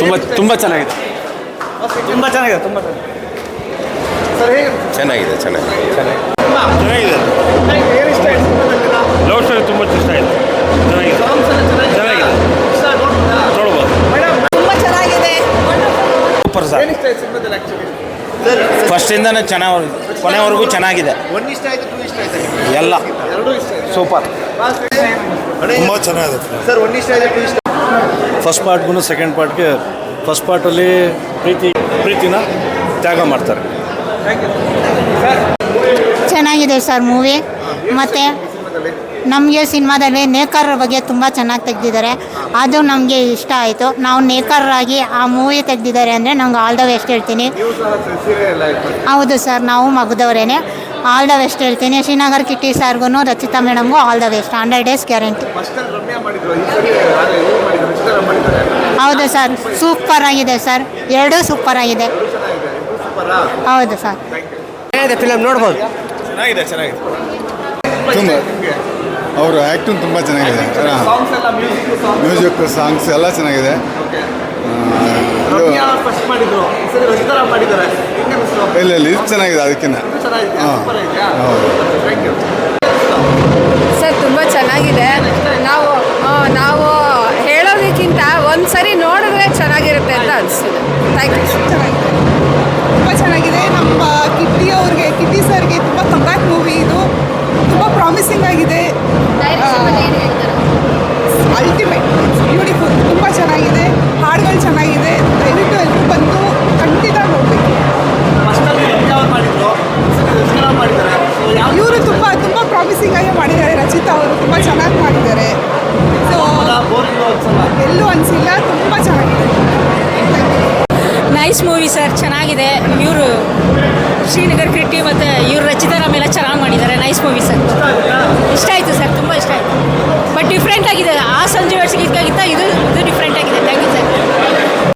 ತುಂಬ ತುಂಬ ಚೆನ್ನಾಗಿದೆ. ತುಂಬ ಚೆನ್ನಾಗಿದೆ ತುಂಬ ಚೆನ್ನಾಗಿದೆ. ಚೆನ್ನಾಗಿದೆ ಚೆನ್ನಾಗಿದೆ. ಲವ್ ಸ್ಟೋರಿ ತುಂಬ ಇಷ್ಟ ಆಯಿತು. ಚೆನ್ನಾಗಿದೆ. ಚೆನ್ನಾಗಿದೆ. ನೋಡ್ಬೋದು? ತುಂಬ ಚೆನ್ನಾಗಿದೆ. ಸೂಪರ್ ಸರ್ ಫಸ್ಟಿಂದನೇ ಚೆನ್ನಾಗಿ ಕೊನೆವರೆಗೂ ಚೆನ್ನಾಗಿದೆ. ಒನ್ ಇಷ್ಟ ಆಯ್ತು ಟೂ ಇಷ್ಟ ಆಯ್ತು ಎಲ್ಲ. ಎರಡೂ ಇಷ್ಟ ಆಯ್ತು? ಸೂಪರ್ ತುಂಬ ಚೆನ್ನಾಗಿದೆ. ಸರ್ ಒನ್ ಇಷ್ಟ ಆಯ್ತು ಟೂ ಇಷ್ಟ ಫಸ್ಟ್ ಪಾರ್ಟ್ಗೂ ಸೆಕೆಂಡ್ ಪಾರ್ಟ್ಗೆ ಫಸ್ಟ್ ಪಾರ್ಟಲ್ಲಿ ಪ್ರೀತಿ ಪ್ರೀತಿನ ತ್ಯಾಗ ಮಾಡ್ತಾರೆ. ಚೆನ್ನಾಗಿದೆ ಸರ್ ಮೂವಿ. ಮತ್ತು ನಮಗೆ ಸಿನಿಮಾದಲ್ಲಿ ನೇಕಾರರ ಬಗ್ಗೆ ತುಂಬ ಚೆನ್ನಾಗಿ ತೆಗೆದಿದ್ದಾರೆ. ಅದು ನಮಗೆ ಇಷ್ಟ ಆಯಿತು. ನಾವು ನೇಕಾರರಾಗಿ ಆ ಮೂವಿ ತೆಗೆದಿದ್ದಾರೆ ಅಂದರೆ ನಮ್ಗೆ ಆಲ್ ದ ಬೆಸ್ಟ್ ಹೇಳ್ತೀನಿ. ಹೌದು ಸರ್ ನಾವು ಮಗದವರೇನೆ. ಆಲ್ ದ ಬೆಸ್ಟ್ ಹೇಳ್ತೀನಿ. ಶ್ರೀನಗರ್ ಕಿಟ್ಟಿ ಸಾರ್ಗೂ Rachita ಮೇಡಮ್ಗೂ all the best hundred days guarantee ಹೌದು ಸರ್ ಸೂಪರ್ ಆಗಿದೆ ಸರ್ ಎರಡೂ ಸೂಪರ್ ಆಗಿದೆ. ಹೌದು ಸರ್ ಚೆನ್ನಾಗಿದೆ ಫಿಲಮ್ ನೋಡ್ಬೋದು. ಚೆನ್ನಾಗಿದೆ ಚೆನ್ನಾಗಿದೆ. ತುಂಬ. ಅವರು ಆ್ಯಕ್ಟಿಂಗ್ ತುಂಬ ಚೆನ್ನಾಗಿದೆ. ಸಾಂಗ್ಸ್ ಎಲ್ಲ ಮ್ಯೂಸಿಕ್ ಸಾಂಗ್ಸ್ ಎಲ್ಲ ಚೆನ್ನಾಗಿದೆ. ಫಸ್ಟ್ ಮಾಡಿದ್ರು. ಈ ಸರಿ ರಚಿತಾ ಮಾಡಿದ್ದಾರೆ. ಹೆಂಗೆ ಅನಿಸ್ತು ಇಲ್ಲ ಇಲ್ಲ ಇದು ಚೆನ್ನಾಗಿದೆ ಅದಕ್ಕಿಂತ ಚೆನ್ನಾಗಿದೆ. ಹಾ. ಸೂಪರ್ ಇದೆಯಾ ಹೌದು. ಥ್ಯಾಂಕ್ ಯು ಸರ್ ರಚಿತಾ ಅವರು ತುಂಬ ಚೆನ್ನಾಗಿ ಮಾಡಿದ್ದಾರೆ. ಸೊ ಎಲ್ಲೂ ಅನಿಸಿಲ್ಲ, ತುಂಬ ಚೆನ್ನಾಗಿದೆ. ನೈಸ್ ಮೂವಿ ಸರ್ ಚೆನ್ನಾಗಿದೆ. ಇವರು ಶ್ರೀನಗರ್ ಕ್ರಿಟಿ ಮತ್ತು ಇವರು ರಚಿತಾ ನಮ್ಮೆಲ್ಲ ಚೆನ್ನಾಗಿ